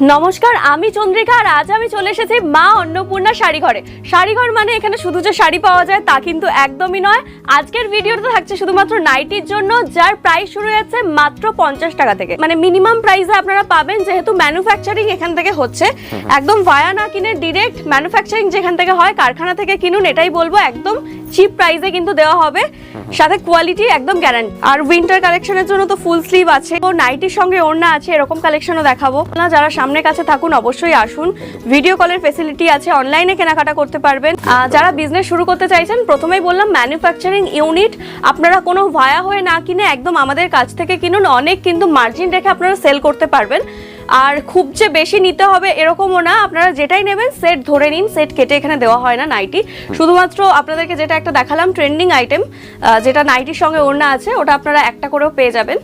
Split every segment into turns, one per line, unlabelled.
নমস্কার আমি চন্দ্রিকা আর আজ আমি চলে এসেছি মা অন্নপূর্ণা শাড়িঘরে। শাড়িঘর মানে এখানে শুধু যে শাড়ি পাওয়া যায় তা কিন্তু একদমই নয়। আজকের ভিডিওটা থাকছে শুধুমাত্র নাইটির জন্য যার প্রাইস শুরু হচ্ছে মাত্র পঞ্চাশ টাকা থেকে। মানে মিনিমাম প্রাইসে আপনারা পাবেন যেহেতু ম্যানুফ্যাকচারিং এখান থেকে হচ্ছে। একদম ভায়া না কিনে ডিরেক্ট ম্যানুফ্যাকচারিং যেখান থেকে হয় কারখানা থেকে কিনুন এটাই বলব একদম চিপ প্রাইসে কিন্তু দেওয়া হবে। সাথে কোয়ালিটি একদম গ্যারান্টি আর উইন্টার কালেকশনের জন্য তো ফুল স্লিভ আছে। ও নাইটির সঙ্গে ওড়না আছে, এরকম কালেকশনও দেখাবো। না, যারা সামনে কাছে থাকুন, অবশ্যই আসুন। ভিডিও কলের ফেসিলিটি আছে অনলাইনে কেনাকাটা করতে পারবেন। যারা বিজনেস শুরু করতে চাইছেন, প্রথমেই বললাম ম্যানুফ্যাকচারিং ইউনিট আপনারা কোনো ভায়া হয়ে না কিনে একদম আমাদের কাছ থেকে কিনুন। অনেক কিন্তু মার্জিন রেখে আপনারা সেল করতে পারবেন। আর খুব যে বেশি নিতে হবে এরকমও না। আপনারা যেটাই নেবেন সেট ধরে নিন সেট কেটে এখানে দেওয়া হয় না নাইটি। শুধুমাত্র আপনাদেরকে যেটা একটা দেখালাম ট্রেন্ডিং আইটেম যেটা নাইটির সঙ্গে ওড়না আছে, ওটা আপনারা একটা করেও পেয়ে যাবেন।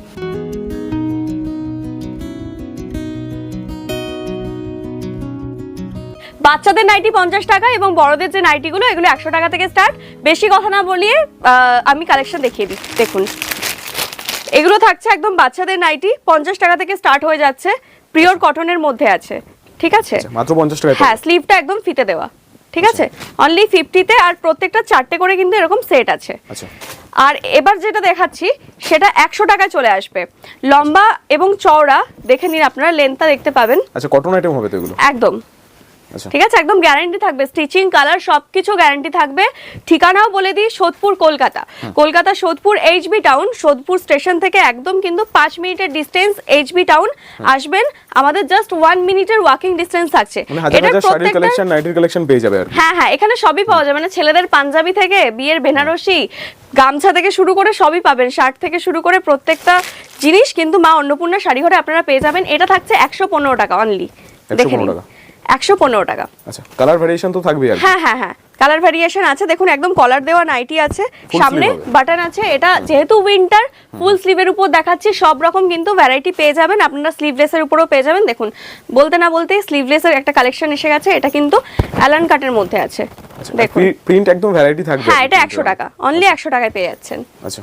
বাচ্চাদের নাইটি পঞ্চাশ টাকা এবং বড়দের যে নাইটিগুলো, এগুলো একশো টাকা থেকে স্টার্ট বেশি কথা না বলিয়ে আমি কালেকশন দেখিয়ে দিই। দেখুন। এগুলো থাকছে একদম বাচ্চাদের নাইটি, পঞ্চাশ টাকা থেকে স্টার্ট হয়ে যাচ্ছে। পিওর কটনের মধ্যে আছে। ঠিক আছে?
আচ্ছা, মাত্র পঞ্চাশ টাকা
হ্যাঁ স্লিভটা একদম ফিতে দেওয়া। ঠিক আছে? অনলি 50 তে আর প্রত্যেকটা চারটে করে কিন্তু এরকম সেট আছে।
আচ্ছা।
আর এবার যেটা দেখাচ্ছি সেটা একশো টাকায় চলে আসবে। লম্বা এবং চওড়া দেখে নিন আপনারা লেন্থটা দেখতে পাবেন।
আচ্ছা কটন আইটেম হবে তো এগুলো?
একদম।
আচ্ছা
ঠিক আছে একদম গ্যারান্টি থাকবে। স্টিচিং কালার সবকিছু গ্যারান্টি থাকবে। ঠিকানাও বলে দিই Sodepur Kolkata. Kolkata Sodepur HB town Sodepur station থেকে একদম কিন্তু পাঁচ মিনিটের ডিস্টেন্স এইচবি টাউন আসবেন। আমাদের জাস্ট ওয়ান মিনিটের ওয়াকিং ডিস্টেন্স থাকছে।
মানে হাজার
এটার
হাজার শাড়ির
প্রত্যেকটা
নাইটির কালেকশন পেয়ে যাবে
হ্যাঁ হ্যাঁ এখানে সবই পাওয়া যাবে। মানে ছেলেদের পাঞ্জাবি থেকে বিয়ের বেনারসি গামছা থেকে শুরু করে সবই পাবেন। শার্ট থেকে শুরু করে প্রত্যেকটা জিনিস কিন্তু মা অন্নপূর্ণা শাড়ি ঘরে আপনারা পেয়ে যাবেন। এটা থাকছে একশো পনেরো টাকা অনলি
115 টাকা।
একশো পনেরো টাকা।
আচ্ছা কালার ভেরিয়েশন তো থাকবেই আর
হ্যাঁ হ্যাঁ হ্যাঁ কালার ভ্যারিয়েশন আছে। দেখুন একদম কলার দেওয়া নাইটি আছে। সামনে বাটন আছে। এটা যেহেতু উইন্টার ফুল স্লিভের উপর দেখাচ্ছি। সব রকম কিন্তু ভ্যারাইটি পেয়ে যাবেন। আপনারা স্লিভলেসের উপরেও পেয়ে যাবেন। দেখুন বলতে না বলতেই স্লিভলেসের একটা কালেকশন এসে গেছে। এটা কিন্তু অ্যালান কাটের মধ্যে আছে।
আচ্ছা
দেখুন।
প্রিন্ট একদম ভ্যারাইটি থাকবে।
হ্যাঁ এটা একশো। টাকা। অনলি একশো টাকায় পেয়ে যাচ্ছেন।
আচ্ছা।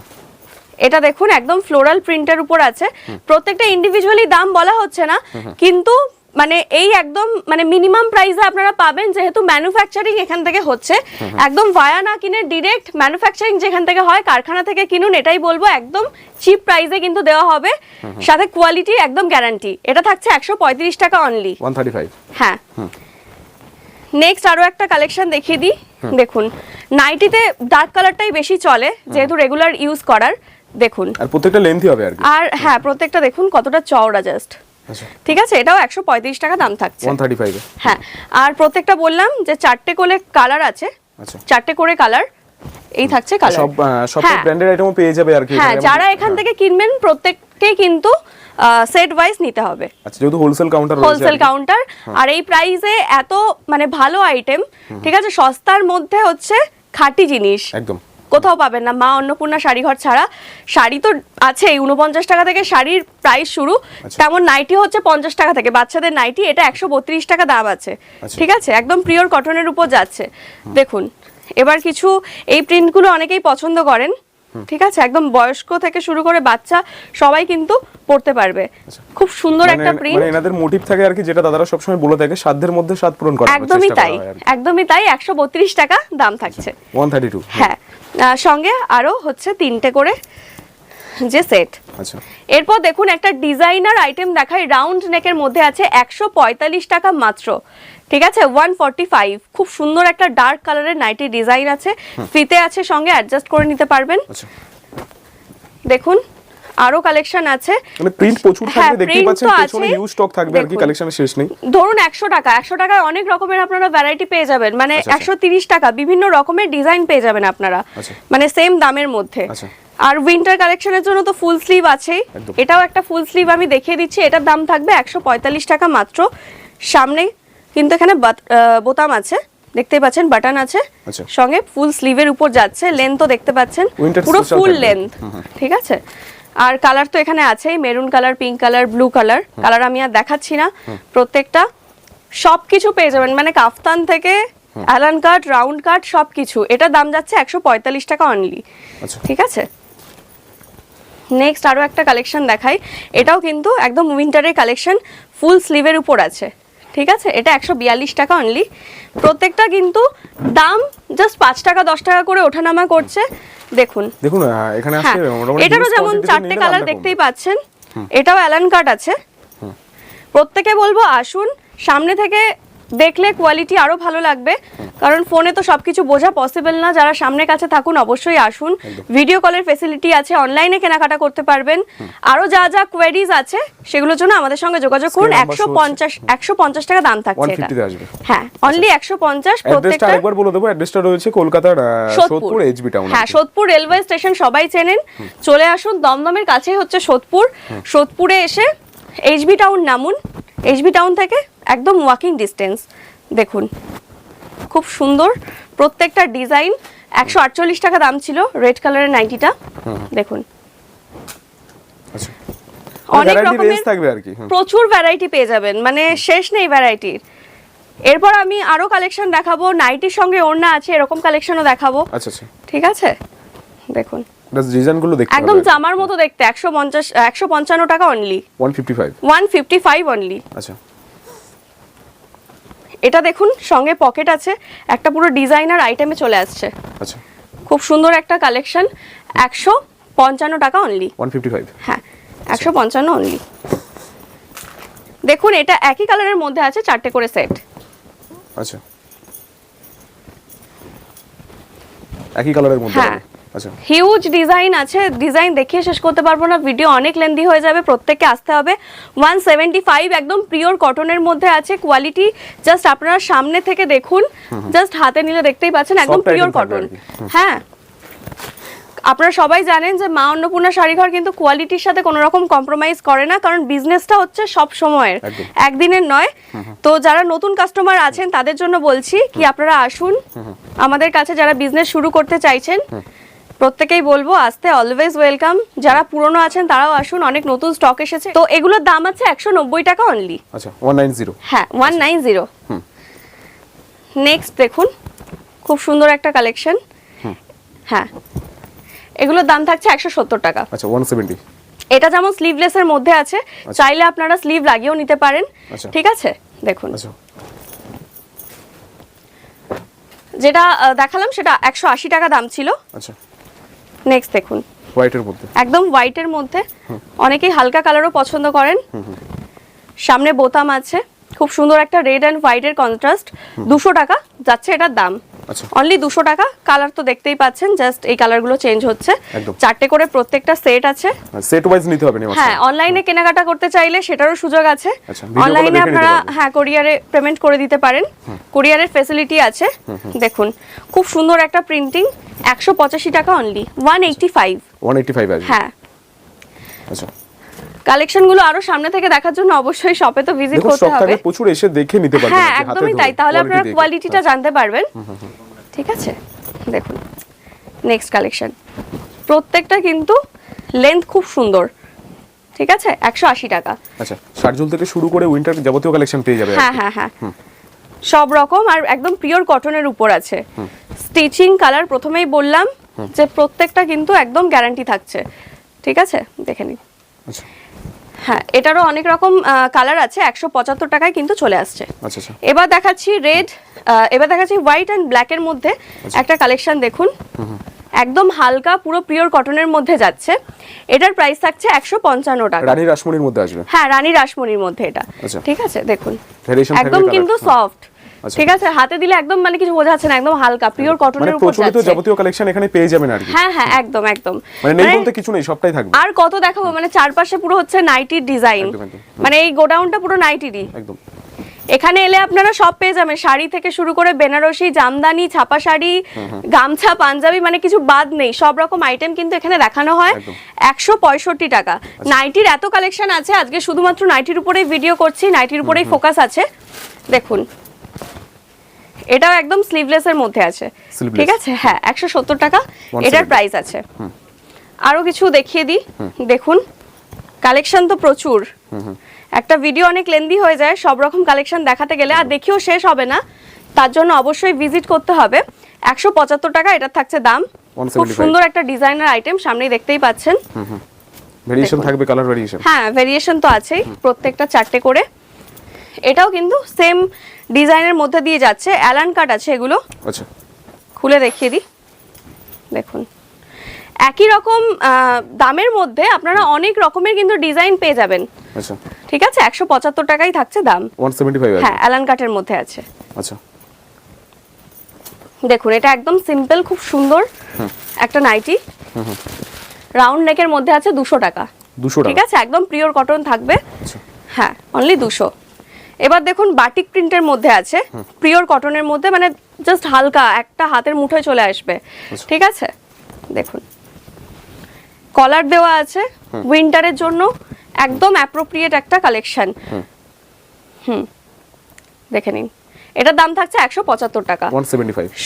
এটা দেখুন একদম ফ্লোরাল প্রিন্টের উপর আছে। প্রত্যেকটা ইন্ডিভিজুয়ালি দাম বলা হচ্ছে না। কিন্তু মানে এই একদম মানে মিনিমাম প্রাইসে আপনারা পাবেন যেহেতু ম্যানুফ্যাকচারিং এখান থেকে হচ্ছে। একদম ভায়া না কিনে ডিরেক্ট ম্যানুফ্যাকচারিং যেখান থেকে হয় কারখানা থেকে কিনুন এটাই বলব একদম চিপ প্রাইসে কিন্তু দেওয়া হবে। সাথে কোয়ালিটি একদম গ্যারান্টি এটা থাকছে একশো পঁয়ত্রিশ টাকা অনলি হ্যাঁ। নেক্সট আরও একটা কালেকশন দেখিয়ে দিই। দেখুন নাইটিতে ডার্ক কালারটাই বেশি চলে যেহেতু রেগুলার ইউজ করার। দেখুন।
আর প্রত্যেকটা লেন্থই হবে আর কি।
আর হ্যাঁ প্রত্যেকটা দেখুন কতটা চওড়া জাস্ট ঠিক আছে এটাও একশো পঁয়ত্রিশ টাকা দাম থাকছে। হ্যাঁ আর প্রত্যেকটা বললাম যে চারটে করে কালার আছে।
আচ্ছা।
চারটে করে কালার এই থাকছে কালার
সব সব
হ্যাঁ।
আইটেমও পেয়ে যাবে আর কি
হ্যাঁ যারা এখান থেকে কিনবেন প্রত্যেককেই কিন্তু সেট ওয়াইজ নিতে হবে।
আচ্ছা যেহেতু হোলসেল কাউন্টার
হোলসেল কাউন্টার আর এই প্রাইসে এত মানে ভালো আইটেম ঠিক আছে সস্তার মধ্যে হচ্ছে খাঁটি জিনিস।
একদম।
কোথাও পাবেন না। মা অন্নপূর্ণা শাড়িঘর ছাড়া। শাড়ি তো আছেই উনপঞ্চাশ টাকা থেকে শাড়ির প্রাইস শুরু।
আচ্ছা।
তেমন নাইটি হচ্ছে পঞ্চাশ টাকা থেকে। বাচ্চাদের নাইটি এটা একশো বত্রিশ টাকা দাম আছে।
আচ্ছা।
ঠিক আছে? একদম পিওর কটনের উপর যাচ্ছে। দেখুন এবার কিছু এই প্রিন্টগুলো অনেকেই পছন্দ করেন। ঠিক আছে? একদম বয়স্ক থেকে শুরু করে বাচ্চা সবাই কিন্তু পড়তে পারবে। খুব সুন্দর
মানে
একটা প্রিন্ট
মানে এনাদের মোটিভ থাকে আর কি যেটা দাদারা সবসময় বলে থাকে সাধ্যের মধ্যে স্বাদ পূরণ করা
একদমই তাই। একদমই তাই একশো বত্রিশ টাকা দাম থাকছে।
ওয়ান থার্টি টু
হ্যাঁ। আহ, সঙ্গে আরও হচ্ছে তিনটে করে যে সেট।
আচ্ছা।
এরপর দেখুন একটা ডিজাইনার আইটেম দেখায় রাউন্ড নেকের মধ্যে আছে একশো পঁয়তাল্লিশ টাকা মাত্র। ঠিক আছে? One forty five. খুব সুন্দর একটা ডার্ক কালারের নাইটি ডিজাইন আছে। ফিতে আছে সঙ্গে অ্যাডজাস্ট করে নিতে পারবেন।
আচ্ছা।
দেখুন। আরও কালেকশন আছে।
মানে প্রিন্ট প্রচুর
হ্যাঁ,
থাকবে দেখতেই
print
পাচ্ছেন পেছনে। হিউজ স্টক থাকবে আর কি কালেকশনের শেষ নেই।
ধরুন একশো টাকা একশো টাকায় অনেক রকমের আপনারা ভ্যারাইটি পেয়ে যাবেন। মানে
আচ্ছা, আচ্ছা।
একশো তিরিশ টাকা বিভিন্ন রকমের ডিজাইন পেয়ে যাবেন আপনারা।
আচ্ছা।
মানে সেম দামের মধ্যে।
আচ্ছা।
আর উইন্টার কালেকশনের জন্য তো ফুল স্লিভ আছেই। এটাও একটা ফুল স্লিভ আমি দেখিয়ে দিচ্ছি। এটার দাম থাকবে একশো পঁয়তাল্লিশ টাকা মাত্র। সামনে কিন্তু এখানে বাত- বোতাম আছে। দেখতেই পাচ্ছেন বাটন আছে।
আচ্ছা।
সঙ্গে ফুল স্লিভের উপর যাচ্ছে। লেন্থও দেখতে পাচ্ছেন। পুরো ফুল লেন্থ ঠিক আছে? আর কালার তো এখানে আছেই maroon colour pink colour blue colour colour আমি আর দেখাচ্ছি না। প্রত্যেকটা সব কিছু পেয়ে যাবেন মানে কাফতান থেকে অ্যালান কাট রাউন্ড কাট সব কিছু এটার দাম যাচ্ছে একশো পঁয়তাল্লিশ টাকা অনলি
আচ্ছা।
ঠিক আছে? নেক্সট আরও একটা কালেকশন দেখাই। এটাও কিন্তু একদম উইন্টারের কালেকশন ফুল স্লিভের উপর আছে। ঠিক আছে? এটা একশো বিয়াল্লিশ টাকা অনলি প্রত্যেকটা কিন্তু দাম জাস্ট পাঁচ টাকা দশ টাকা করে ওঠানামা করছে। দেখুন।
দেখুন এখানে
হ্যাঁ এটারও যেমন চারটে কালার দেখতেই পাচ্ছেন এটাও অ্যালান কাট আছে। প্রত্যেকে বলব আসুন সামনে থেকে দেখলে কোয়ালিটি আরও ভালো লাগবে। কারণ ফোনে তো সবকিছু বোঝা পসিবল না। যারা সামনে কাছে থাকুন অবশ্যই আসুন। ভিডিও কলের ফেসিলিটি আছে। অনলাইনে কেনাকাটা করতে পারবেন। আরও যা যা কোয়ারিজ আছে সেগুলোর জন্য আমাদের সঙ্গে যোগাযোগ করুন। একশো পঞ্চাশ একশো পঞ্চাশ টাকা দাম থাকছে এটা।
150 তে আসবে।
হ্যাঁ অনলি একশো পঞ্চাশ প্রত্যেকটা
আরেকবার বলে দেবো। অ্যাড্রেসটা রয়েছে কলকাতার সোদপুর। এইচবি টাউন
হ্যাঁ সোদপুর রেলওয়ে স্টেশন সবাই চেনেন। চলে আসুন। দমদমের কাছেই হচ্ছে সোদপুর। সোদপুরে এসে এইচবি টাউন নামুন। এইচবি টাউন থেকে একদম ওয়াকিং ডিস্টেন্স দেখুন। খুব সুন্দর। প্রত্যেকটা ডিজাইন একশো আটচল্লিশ টাকা দাম ছিল রেড কালারের নাইটিটা দেখুন।
আচ্ছা।
অনেক রকমের। প্রচুর ভ্যারাইটি পেয়ে যাবেন মানে শেষ নেই ভ্যারাইটির এরপর আমি আরও কালেকশন দেখাবো নাইটির সঙ্গে ওড়না আছে এরকম কালেকশনও দেখাবো।
আচ্ছা আচ্ছা।
ঠিক আছে? দেখুন।
ডিজাইনগুলো দেখতে
একদম জামার মতো দেখতে একশো পঞ্চাশ একশো পঞ্চান্ন টাকা only
155
one fifty five only
আচ্ছা।
এটা দেখুন সঙ্গে পকেট আছে একটা পুরো ডিজাইনার আইটেমে চলে আসছে।
আচ্ছা।
খুব সুন্দর একটা কালেকশন একশো পঞ্চান্ন টাকা অনলি
155
হ্যাঁ একশো পঞ্চান্ন অনলি দেখুন এটা একই কালারের মধ্যে আছে চারটে করে সেট
আচ্ছা। একই কালারের মধ্যে
হ্যাঁ।
হবে। আচ্ছা।
হিউজ ডিজাইন আছে। ডিজাইন দেখিয়ে শেষ করতে পারব না। ভিডিও অনেক লেন্দি হয়ে যাবে। প্রত্যেককে আসতে হবে। ওয়ান সেভেন্টি ফাইভ একদম পিওর কটনের মধ্যে আছে। কোয়ালিটি জাস্ট আপনারা সামনে থেকে দেখুন। জাস্ট হাতে নিলে দেখতেই পাচ্ছেন। একদম পিওর কটন। হ্যাঁ। আপনারা সবাই জানেন যে মা অন্নপূর্ণা শাড়িঘর কিন্তু কোয়ালিটির সাথে কোনো রকম কম্প্রোমাইজ করে না। কারণ বিজনেসটা হচ্ছে সব সময়ের। একদিনের নয়। তো যারা নতুন কাস্টমার আছেন তাদের জন্য বলছি কি আপনারা আসুন। আমাদের কাছে যারা বিজনেস শুরু করতে চাইছেন প্রত্যেকেই বলব আসতে অলওয়েজ ওয়েলকাম যারা পুরনো আছেন তারাও আসুন অনেক নতুন স্টক এসেছে। তো এগুলোর দাম আছে একশো নব্বই টাকা অনলি
আচ্ছা 190
হ্যাঁ one nine zero
hmm.
Next দেখুন খুব সুন্দর একটা কালেকশন হ্যাঁ এগুলোর দাম থাকছে একশো সত্তর টাকা।
আচ্ছা 170
এটা যেমন স্লিভলেসের মধ্যে আছে চাইলে আপনারা স্লিভ লাগিয়েও নিতে পারেন।
আচ্ছা।
ঠিক আছে? দেখুন।
আচ্ছা।
যেটা দেখালাম সেটা একশো আশি টাকা দাম ছিল।
আচ্ছা।
নেক্সট দেখুন।
হোয়াইটের মধ্যে।
একদম হোয়াইটের মধ্যে। অনেকেই হালকা কালারও পছন্দ করেন। সামনে বোতাম আছে। খুব সুন্দর একটা রেড অ্যান্ড হোয়াইটের কন্ট্রাস্ট দুশো টাকা। যাচ্ছে এটার দাম। অনলি দুশো টাকা। কালার তো দেখতেই পাচ্ছেন জাস্ট এই কালারগুলো চেঞ্জ হচ্ছে। চারটে করে প্রত্যেকটা সেট আছে।
সেট ওয়াইজ নিতে হবে
হ্যাঁ অনলাইনে কেনাকাটা করতে চাইলে সেটারও সুযোগ আছে।
আচ্ছা,
অনলাইনে আপনারা হ্যাঁ কোরিয়ারে পেমেন্ট করে দিতে পারেন। কোরিয়ারের ফেসিলিটি আছে। দেখুন খুব সুন্দর একটা প্রিন্টিং একশো পঁচাশি টাকা অনলি ওয়ান এইটি ফাইভ
185 আসবে।
হ্যাঁ।
আচ্ছা।
কালেকশনগুলো আরও সামনে থেকে দেখার জন্য অবশ্যই শপে তো ভিজিট করতে হবে।
প্রচুর এসে দেখে নিতে পারবেন
হ্যাঁ একদমই তাই। তাহলে আপনারা কোয়ালিটিটা
হ্যাঁ।
জানতে পারবেন। ঠিক আছে? দেখুন নেক্সট কালেকশন প্রত্যেকটা কিন্তু লেন্থ খুব সুন্দর। ঠিক আছে? একশো আশি টাকা।
আচ্ছা শার্টজুল থেকে শুরু করে উইন্টার যাবতীয় কালেকশন পেয়ে যাবে
হ্যাঁ হ্যাঁ হ্যাঁ। সব রকম আর একদম পিওর কটনের উপর আছে। স্টিচিং কালার প্রথমেই বললাম যে প্রত্যেকটা কিন্তু একদম গ্যারান্টি থাকছে। ঠিক আছে? দেখে নিন।
আচ্ছা।
হ্যাঁ এটারও অনেক রকম কালার আছে একশো পঁচাত্তর টাকায় কিন্তু চলে আসছে।
আচ্ছা আচ্ছা।
এবার দেখাচ্ছি রেড এবার দেখাচ্ছি হোয়াইট অ্যান্ড ব্ল্যাকের মধ্যে একটা কালেকশন দেখুন। একদম হালকা পুরো পিওর কটনের মধ্যে যাচ্ছে। এটার প্রাইস থাকছে একশো পঞ্চান্ন টাকা।
রানী রাসমণির মধ্যে আসবে?
হ্যাঁ রানী রাসমণির মধ্যে এটা।
আচ্ছা।
ঠিক আছে দেখুন। একদম কিন্তু সফট
আচ্ছা।
ঠিক আছে হাতে দিলে একদম মানে কিছু বোঝা যাচ্ছে না একদম হালকা পিওর
মানে
কটনের উপর
প্রচলিত যাবতীয় কালেকশন এখানে পেয়ে যাবেন আর কি।
হ্যাঁ হ্যাঁ একদম একদম।
মানে নেই
মানে
বলতে কিছু নেই সবটাই থাকবে।
আর কত দেখাবো মানে চারপাশে পুরো হচ্ছে নাইটির ডিজাইন। মানে এই গোডাউনটা পুরো নাইটিরই
একদম।
এখানে এলে আপনারা সব পেয়ে যাবেন শাড়ি থেকে শুরু করে বেনারসি জামদানি ছাপা শাড়ি গামছা পাঞ্জাবি মানে কিছু বাদ নেই সব রকম আইটেম কিন্তু এখানে দেখানো হয়। একশো পঁয়ষট্টি টাকা। নাইটির এত কালেকশন আছে আজকে শুধুমাত্র নাইটির উপরেই ভিডিও করছি নাইটির উপরেই ফোকাস আছে। দেখুন। এটাও একদম স্লিভলেসের মধ্যে আছে। ঠিক আছে? হ্যাঁ একশো সত্তর টাকা। এটার প্রাইস আছে। আরও কিছু দেখিয়ে দিই। দেখুন কালেকশন তো প্রচুর। একটা ভিডিও অনেক লেন্দি হয়ে যায় সব রকম কালেকশন দেখাতে গেলে আর দেখিও শেষ হবে না। তার জন্য অবশ্যই ভিজিট করতে হবে। একশো পঁচাত্তর টাকা এটার থাকছে দাম। খুব সুন্দর একটা ডিজাইনার আইটেম সামনেই দেখতেই পাচ্ছেন।
ভেরিয়েশন থাকবে কালার ভেরিয়েশন
হ্যাঁ ভেরিয়েশন তো আছেই প্রত্যেকটা চারটে করে। এটাও কিন্তু সেম ডিজাইনের মধ্যে দিয়ে যাচ্ছে। অ্যালান কাট আছে এগুলো।
আচ্ছা।
খুলে দেখিয়ে দিই। দেখুন। একই রকম দামের মধ্যে আপনারা অনেক রকমের কিন্তু ডিজাইন পেয়ে যাবেন।
আচ্ছা।
ঠিক আছে? একশো পঁচাত্তর টাকাই থাকছে দাম। হ্যাঁ অ্যালান কাটের মধ্যে আছে।
আচ্ছা।
দেখুন এটা একদম সিম্পল খুব সুন্দর একটা নাইটি রাউন্ড নেকের মধ্যে আছে দুশো টাকা।
দুশো
ঠিক আছে? একদম পিওর কটন থাকবে।
আচ্ছা।
হ্যাঁ অনলি দুশো। এবার দেখুন বাটিক প্রিন্টের মধ্যে আছে পিওর কটনের মধ্যে মানে জাস্ট হালকা একটা হাতের মুঠোয় চলে আসবে। ঠিক আছে? দেখুন। কলার দেওয়া আছে উইন্টারের জন্য একদম অ্যাপ্রোপ্রিয়েট একটা কালেকশন হুম। দেখে নিন। এটার দাম থাকছে একশো পঁচাত্তর টাকা।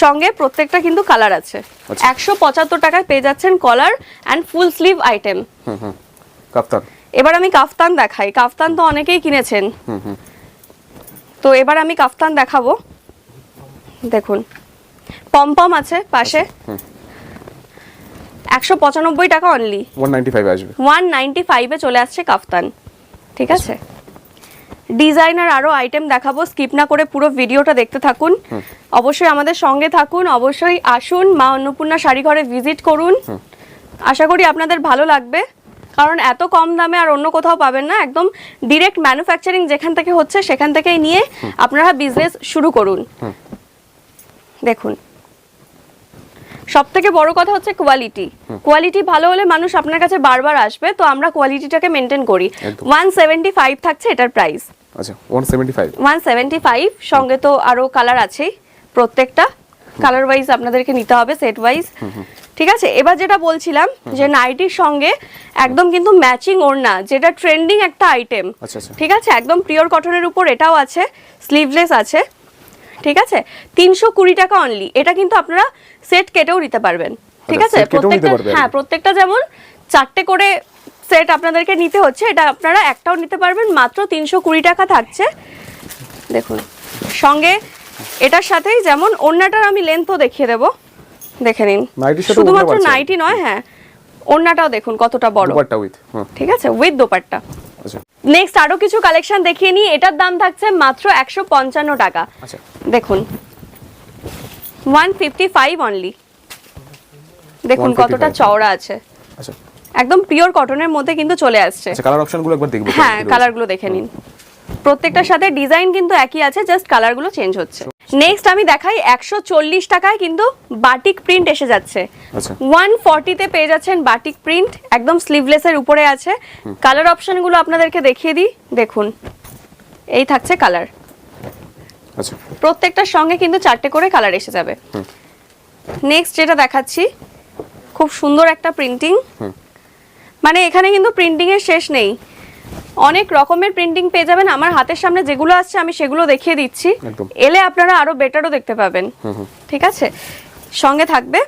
সঙ্গে প্রত্যেকটা কিন্তু কালার আছে।
আচ্ছা।
একশো পঁচাত্তর টাকায় পেয়ে যাচ্ছেন collar and full sleeve item
হুম
এবার আমি কাফতান দেখাই। কাফতান তো অনেকেই কিনেছেন।
হুম হুম।
তো এবার আমি কাফতান দেখাবো। দেখুন পমপম আছে পাশে। একশো পঁচানব্বই টাকা অনলি
ওয়ান নাইনটি ফাইভ আসবে।
ওয়ান নাইনটি ফাইভে চলে আসছে কাফতান। ঠিক আছে? ডিজাইনার আরও আইটেম দেখাবো স্কিপ না করে পুরো ভিডিওটা দেখতে থাকুন। অবশ্যই আমাদের সঙ্গে থাকুন অবশ্যই আসুন। মা অন্নপূর্ণা শাড়ি ঘরে ভিজিট করুন আশা করি আপনাদের ভালো লাগবে। কারণ এত কম দামে আর অন্য কোথাও পাবেন না একদম ডিরেক্ট ম্যানুফ্যাকচারিং যেখান থেকে হচ্ছে সেখান থেকেই নিয়ে আপনারা বিজনেস শুরু করুন। দেখুন সব থেকে বড় কথা হচ্ছে কোয়ালিটি কোয়ালিটি ভালো হলে মানুষ আপনার কাছে বারবার আসবে তো আমরা কোয়ালিটিটাকে মেনটেন করি। ওয়ান সেভেন্টি ফাইভ থাকছে এটার প্রাইস
আচ্ছা one seventy five
one seventy five সঙ্গে তো আরও কালার আছেই প্রত্যেকটা। কালার ওয়াইজ আপনাদেরকে নিতে হবে সেট ওয়াইজ ঠিক আছে? এবার যেটা বলছিলাম যে নাইটির সঙ্গে একদম কিন্তু ম্যাচিং ওড়না যেটা ট্রেন্ডিং একটা আইটেম।
আচ্ছা আচ্ছা।
ঠিক আছে? একদম পিওর কটনের উপর এটাও আছে স্লিভলেস আছে। ঠিক আছে? তিনশো কুড়ি টাকা অনলি এটা কিন্তু আপনারা সেট কেটেও নিতে পারবেন। ঠিক
আচ্ছা,
আছে?
কেটেও নিতে
প্রত্যেকটা হ্যাঁ প্রত্যেকটা যেমন চারটে করে সেট আপনাদেরকে নিতে হচ্ছে এটা আপনারা একটাও নিতে পারবেন মাত্র তিনশো কুড়ি টাকা থাকছে। দেখুন সঙ্গে এটার সাথেই যেমন ওড়নাটার আমি লেন্থও দেখিয়ে দেবো। দেখে নিন। শুধুমাত্র নাইটি নয় হ্যাঁ ওড়নাটাও দেখুন কতটা বড়।
দুপারটা উইথ
ঠিক আছে? উইথ দোপাট্টা।
আচ্ছা।
নেক্সট আরও কিছু কালেকশন দেখিয়ে নিই। এটার দাম থাকছে মাত্র একশো পঞ্চান্ন টাকা।
আচ্ছা।
দেখুন। ওয়ান ফিফটি ফাইভ অনলি দেখুন কতটা চওড়া আছে।
আচ্ছা।
একদম পিওর কটনের মধ্যে কিন্তু চলে আসছে।
আচ্ছা কালার অপশনগুলো একবার দেখব।
হ্যাঁ কালারগুলো দেখে নিন। প্রত্যেকটার সাথে ডিজাইন কিন্তু একই আছে জাস্ট কালারগুলো চেঞ্জ হচ্ছে। নেক্সট আমি দেখাই একশো চল্লিশ টাকায় কিন্তু বাটিক প্রিন্ট এসে যাচ্ছে।
আচ্ছা।
ওয়ান ফর্টিতে পেয়ে যাচ্ছেন বাটিক প্রিন্ট একদম স্লিভলেসের উপরে আছে। কালার অপশনগুলো আপনাদেরকে দেখিয়ে দিই। দেখুন এই থাকছে কালার
আচ্ছা।
প্রত্যেকটার সঙ্গে কিন্তু চারটে করে কালার এসে যাবে। নেক্সট যেটা দেখাচ্ছি খুব সুন্দর একটা প্রিন্টিং মানে এখানে কিন্তু প্রিন্টিং এর শেষ নেই। অনেক রকমের প্রিন্টিং পেয়ে যাবেন। আমার হাতের সামনে যেগুলো আসছে আমি সেগুলো দেখিয়ে দিচ্ছি। এলে আপনারা আরও বেটারও দেখতে পাবেন। ঠিক আছে? সঙ্গে থাকবে।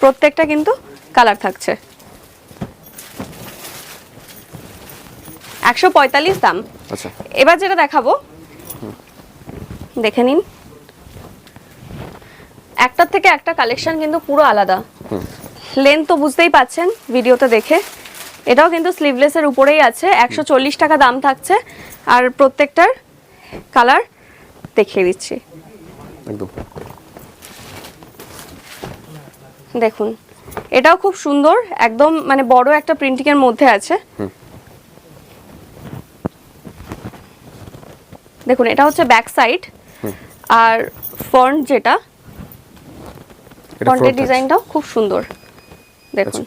প্রত্যেকটা কিন্তু কালার থাকছে। একশো পঁয়তাল্লিশ দাম।
আচ্ছা।
এবার যেটা দেখাবো দেখে নিন। একটার থেকে একটা কালেকশন কিন্তু পুরো আলাদা। লেন্থ তো বুঝতেই পাচ্ছেন ভিডিওতে দেখে। এটাও কিন্তু স্লিভলেসের উপরেই আছে। একশো চল্লিশ টাকা দাম থাকছে। আর প্রত্যেকটার কালার দেখিয়ে দিচ্ছি।
একদম।
দেখুন এটাও খুব সুন্দর। একদম মানে বড় একটা প্রিন্টিং এর মধ্যে আছে। দেখুন এটা হচ্ছে ব্যাক সাইড আর ফ্রন্ট যেটা ফ্রন্টের ডিজাইনটাও খুব সুন্দর। দেখুন।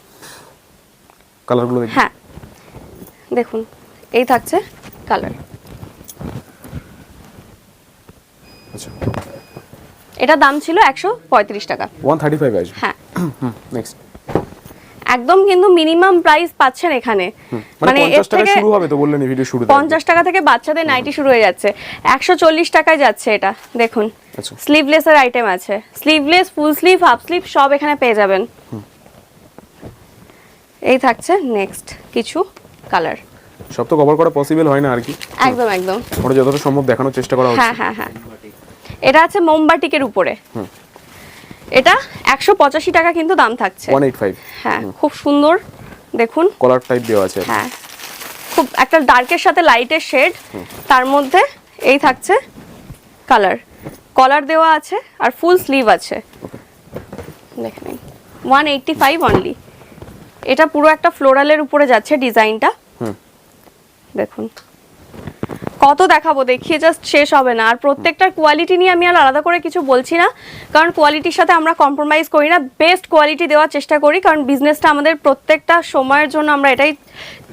কালারগুলো দেখি।
হ্যাঁ। দেখুন এই থাকছে কালার।
আচ্ছা।
এটা দাম ছিল একশো পঁয়ত্রিশ টাকা।
ওয়ান থার্টি ফাইভ আসবে।
হ্যাঁ।
নেক্সট
একদম কিন্তু মিনিমাম প্রাইস পাচ্ছেন এখানে।
মানে
মানে এর
পঞ্চাশ টাকা
থেকে
শুরু হবে তো বললেন ভিডিও শুরুতে।
পঞ্চাশ টাকা থেকে বাচ্চাদের নাইটি শুরু হয়ে যাচ্ছে। একশো চল্লিশ টাকায় যাচ্ছে এটা দেখুন।
আচ্ছা।
স্লিভলেসের আইটেম আছে। Sleeveless full sleeve half sleeve সব এখানে পেয়ে যাবেন। এই থাকছে নেক্সট কিছু কালার
সব তো কভার করা পসিবল হয় না আর কি।
একদম একদম।
ওটা যতটা সম্ভব দেখানোর চেষ্টা করা
হ্যাঁ
হচ্ছে।
হ্যাঁ হ্যাঁ। এটা আছে মোমবাটিকের উপরে। এটা একশো পঁচাশি টাকা কিন্তু দাম থাকছে।
ওয়ান এইট ফাইভ
হ্যাঁ খুব সুন্দর দেখুন।
কলার টাইপ দেওয়া আছে।
হ্যাঁ। খুব একটা ডার্কের সাথে লাইটের শেড তার মধ্যে এই থাকছে কালার কলার দেওয়া আছে আর ফুল স্লিভ আছে। দেখে নিন। ওয়ান এইটটি ফাইভ অনলি এটা পুরো একটা ফ্লোরালের উপরে যাচ্ছে ডিজাইনটা।
হুম।
দেখুন। কত দেখাবো দেখিয়ে জাস্ট শেষ হবে না। আর প্রত্যেকটার কোয়ালিটি নিয়ে আমি আর আলাদা করে কিছু বলছি না। কারণ কোয়ালিটির সাথে আমরা কম্প্রোমাইজ করি না। বেস্ট কোয়ালিটি দেওয়ার চেষ্টা করি কারণ বিজনেসটা আমাদের প্রত্যেকটা সময়ের জন্য আমরা এটাই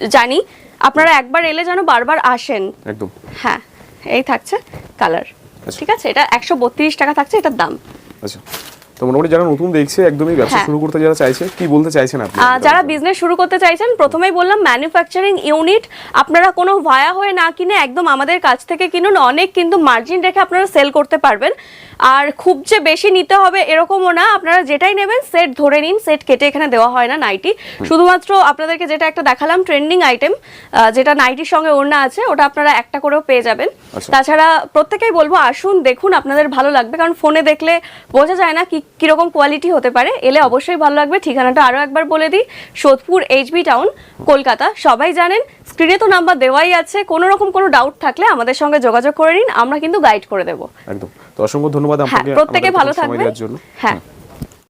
জানি। আপনারা একবার এলে যেন বারবার আসেন।
একদম।
হ্যাঁ এই থাকছে কালার
আচ্ছা।
ঠিক আছে? এটা একশো বত্রিশ টাকা থাকছে এটার দাম।
আচ্ছা। তো মোটামুটি যারা নতুন দেখছে একদমই ব্যবসা
হ্যাঁ।
শুরু করতে যারা চাইছে কি বলতে চাইছেন আপনি?
যারা বিজনেস শুরু করতে চাইছেন প্রথমেই বললাম ম্যানুফ্যাকচারিং ইউনিট আপনারা কোনো ভায়া হয়ে না কিনে একদম আমাদের কাছ থেকে কিনুন। অনেক কিন্তু মার্জিন রেখে আপনারা সেল করতে পারবেন। আর খুব যে বেশি নিতে হবে এরকমও না আপনারা যেটাই নেবেন সেট ধরে নিন সেট কেটে এখানে দেওয়া হয় না নাইটি শুধুমাত্র আপনাদেরকে যেটা একটা দেখালাম ট্রেন্ডিং আইটেম যেটা নাইটির সঙ্গে ওড়না আছে ওটা আপনারা একটা করেও পেয়ে যাবেন।
আচ্ছা।
তাছাড়া প্রত্যেকেই বলব আসুন দেখুন আপনাদের ভালো লাগবে কারণ ফোনে দেখলে বোঝা যায় না কি কীরকম কোয়ালিটি হতে পারে এলে অবশ্যই ভালো লাগবে। ঠিকানাটা আরও একবার বলে দিই সোদপুর এইচবি টাউন কলকাতা। সবাই জানেন স্ক্রিনে তো নাম্বার দেওয়াই আছে কোনো রকম কোনো ডাউট থাকলে আমাদের সঙ্গে যোগাযোগ করে নিন আমরা কিন্তু গাইড করে দেবো।
একদম। তো অসংখ্য ধন্যবাদ
হ্যাঁ
আপনাকে
প্রত্যেকে ভালো
থাকবে
থাকবেন। হ্যাঁ।